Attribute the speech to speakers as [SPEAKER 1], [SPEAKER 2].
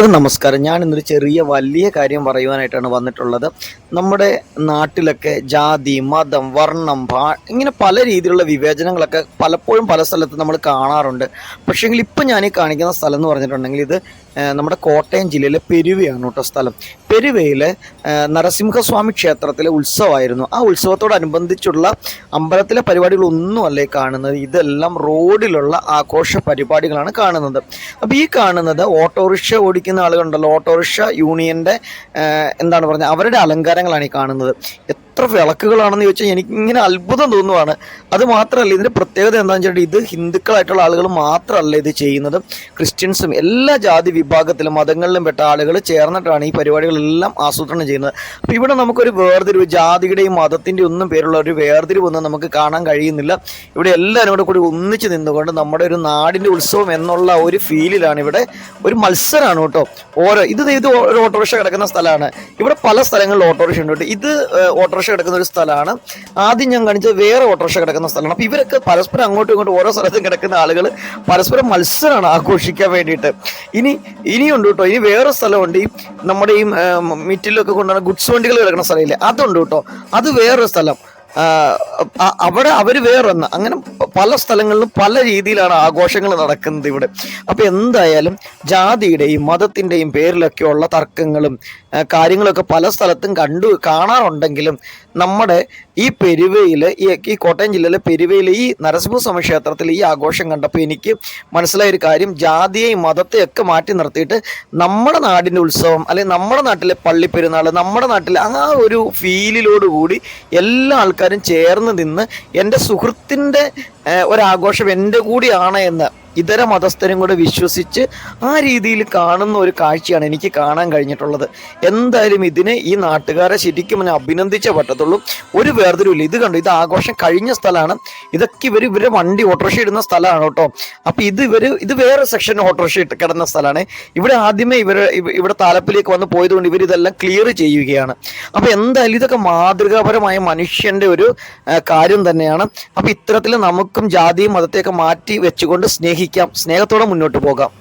[SPEAKER 1] എല്ലാവർക്കും നമസ്കാരം. ഞാൻ ഇന്നൊരു ചെറിയ വലിയ കാര്യം പറയുവാനായിട്ടാണ് വന്നിട്ടുള്ളത്. നമ്മുടെ നാട്ടിലൊക്കെ ജാതി മതം വർണം ഭാ ഇങ്ങനെ പല രീതിയിലുള്ള വിവേചനങ്ങളൊക്കെ പലപ്പോഴും പല സ്ഥലത്ത് നമ്മൾ കാണാറുണ്ട്. പക്ഷേങ്കിൽ ഇപ്പം ഞാൻ ഈ കാണിക്കുന്ന സ്ഥലം എന്ന് പറഞ്ഞിട്ടുണ്ടെങ്കിൽ ഇത് നമ്മുടെ കോട്ടയം ജില്ലയിലെ പെരുവയാണ് കേട്ടോ സ്ഥലം. പെരുവയിലെ നരസിംഹസ്വാമി ക്ഷേത്രത്തിലെ ഉത്സവമായിരുന്നു. ആ ഉത്സവത്തോടനുബന്ധിച്ചുള്ള അമ്പലത്തിലെ പരിപാടികളൊന്നും അല്ലേ കാണുന്നത്? ഇതെല്ലാം റോഡിലുള്ള ആഘോഷ പരിപാടികളാണ് കാണുന്നത്. അപ്പോൾ ഈ കാണുന്നത് ഓട്ടോറിക്ഷ ഓടിക്കുന്ന ആളുകളുണ്ടല്ലോ. ഓട്ടോറിക്ഷ യൂണിയന്റെ എന്താണ് പറഞ്ഞത് അവരുടെ അലങ്കാരങ്ങളാണ് ഈ കാണുന്നത്. എത്ര വിളക്കുകളാണെന്ന് ചോദിച്ചാൽ എനിക്ക് ഇങ്ങനെ അത്ഭുതം തോന്നുവാണ്. അത് മാത്രമല്ല ഇതിന്റെ പ്രത്യേകത എന്താണെന്ന് വെച്ചിട്ട് ഇത് ഹിന്ദുക്കളായിട്ടുള്ള ആളുകൾ മാത്രമല്ല ഇത് ചെയ്യുന്നത്. ക്രിസ്ത്യൻസും എല്ലാ ജാതി വിഭാഗത്തിലും മതങ്ങളിലും പെട്ട ആളുകൾ ചേർന്നിട്ടാണ് ഈ പരിപാടികളെല്ലാം ആസൂത്രണം ചെയ്യുന്നത്. അപ്പോൾ ഇവിടെ നമുക്കൊരു വേർതിരിവ് ജാതിയുടെയും മതത്തിന്റെ ഒന്നും പേരുള്ള ഒരു വേർതിരിവ് ഒന്നും നമുക്ക് കാണാൻ കഴിയുന്നില്ല. ഇവിടെ എല്ലാവരും കൂടെ കൂടി ഒന്നിച്ച് നിന്നുകൊണ്ട് നമ്മുടെ ഒരു നാടിന്റെ ഉത്സവം എന്നുള്ള ഒരു ഫീലിലാണ് ഇവിടെ ഒരു മത്സരമാണ് കേട്ടോ. ഓരോ ഇത് ഇത് ഒരു ഓട്ടോറിക്ഷ കിടക്കുന്ന സ്ഥലമാണ്. ഇവിടെ പല സ്ഥലങ്ങളിൽ ഓട്ടോറിക്ഷ ഉണ്ട് ഇത് ഓട്ടോറിക്ഷ കിടക്കുന്ന ഒരു സ്ഥലമാണ്. ആദ്യം ഞാൻ കാണിച്ചത് വേറെ ഓട്ടോറിക്ഷ കിടക്കുന്ന സ്ഥലമാണ്. അപ്പോൾ ഇവരൊക്കെ പരസ്പരം അങ്ങോട്ടും ഇങ്ങോട്ടും ഓരോ സ്ഥലത്തും കിടക്കുന്ന ആളുകൾ പരസ്പരം മത്സരമാണ് ആഘോഷിക്കാൻ വേണ്ടിയിട്ട്. ഇനി ഇനിയുണ്ട് കേട്ടോ. ഇനി വേറെ സ്ഥലമുണ്ട്. ഈ നമ്മുടെ ഈ മിറ്റിലൊക്കെ കൊണ്ടുവന്ന ഗുഡ്സ് വണ്ടികൾ കിടക്കുന്ന സ്ഥലമില്ലേ? അതുണ്ട് കേട്ടോ. അത് വേറൊരു സ്ഥലം. അവിടെ അവർ വേറൊന്ന്. അങ്ങനെ പല സ്ഥലങ്ങളിലും പല രീതിയിലാണ് ആഘോഷങ്ങൾ നടക്കുന്നത് ഇവിടെ. അപ്പോൾ എന്തായാലും ജാതിയുടെയും മതത്തിന്റെയും പേരിലൊക്കെയുള്ള തർക്കങ്ങളും കാര്യങ്ങളൊക്കെ പല സ്ഥലത്തും കണ്ടു കാണാറുണ്ടെങ്കിലും നമ്മുടെ ഈ പെരുവയിൽ ഈ കോട്ടയം ജില്ലയിലെ പെരുവയിൽ ഈ നരസിംഹസ്വാമി ക്ഷേത്രത്തിൽ ഈ ആഘോഷം കണ്ടപ്പോൾ എനിക്ക് മനസ്സിലായ ഒരു കാര്യം ജാതിയെയും മതത്തെയൊക്കെ മാറ്റി നിർത്തിയിട്ട് നമ്മുടെ നാടിന്റെ ഉത്സവം അല്ലെങ്കിൽ നമ്മുടെ നാട്ടിലെ പള്ളിപ്പെരുന്നാൾ നമ്മുടെ നാട്ടിലെ ആ ഒരു ഫീലിലോടുകൂടി എല്ലാ ആൾക്കാരും ചേർന്ന് നിന്ന് എന്റെ സുഹൃത്തിന്റെ ഒരാഘോഷം എന്റെ കൂടിയാണ് എന്ന്. ഇതര മതസ്ഥരും കൂടെ വിശ്വസിച്ച് ആ രീതിയിൽ കാണുന്ന ഒരു കാഴ്ചയാണ് എനിക്ക് കാണാൻ കഴിഞ്ഞിട്ടുള്ളത്. എന്തായാലും ഇതിനെ ഈ നാട്ടുകാരെ ശരിക്കും ഞാൻ അഭിനന്ദിച്ചേ പറ്റത്തുള്ളൂ ഒരു വേർതിരിവില്ല ഇത് കണ്ടു? ഇത് ആഘോഷം കഴിഞ്ഞ സ്ഥലമാണ്. ഇതൊക്കെ ഇവർ ഇവരെ വണ്ടി ഓട്ടോറിക്ഷ ഇടുന്ന സ്ഥലമാണ് കേട്ടോ. അപ്പൊ ഇത് ഇവർ ഇത് വേറെ സെക്ഷൻ ഓട്ടോറിക്ഷ ഇട്ട് കിടന്ന സ്ഥലമാണ്. ഇവിടെ ആദ്യമേ ഇവർ ഇവിടെ താലപ്പിലേക്ക് വന്ന് പോയതുകൊണ്ട് ഇവർ ഇതെല്ലാം ക്ലിയർ ചെയ്യുകയാണ്. അപ്പൊ എന്തായാലും ഇതൊക്കെ മാതൃകാപരമായ മനുഷ്യന്റെ ഒരു കാര്യം തന്നെയാണ്. അപ്പൊ ഇത്തരത്തിൽ നമുക്കും ജാതിയും മതത്തെയൊക്കെ മാറ്റി വെച്ചുകൊണ്ട് സ്നേഹിക്കാം. സ്നേഹത്തോടെ മുന്നോട്ട് പോകാം.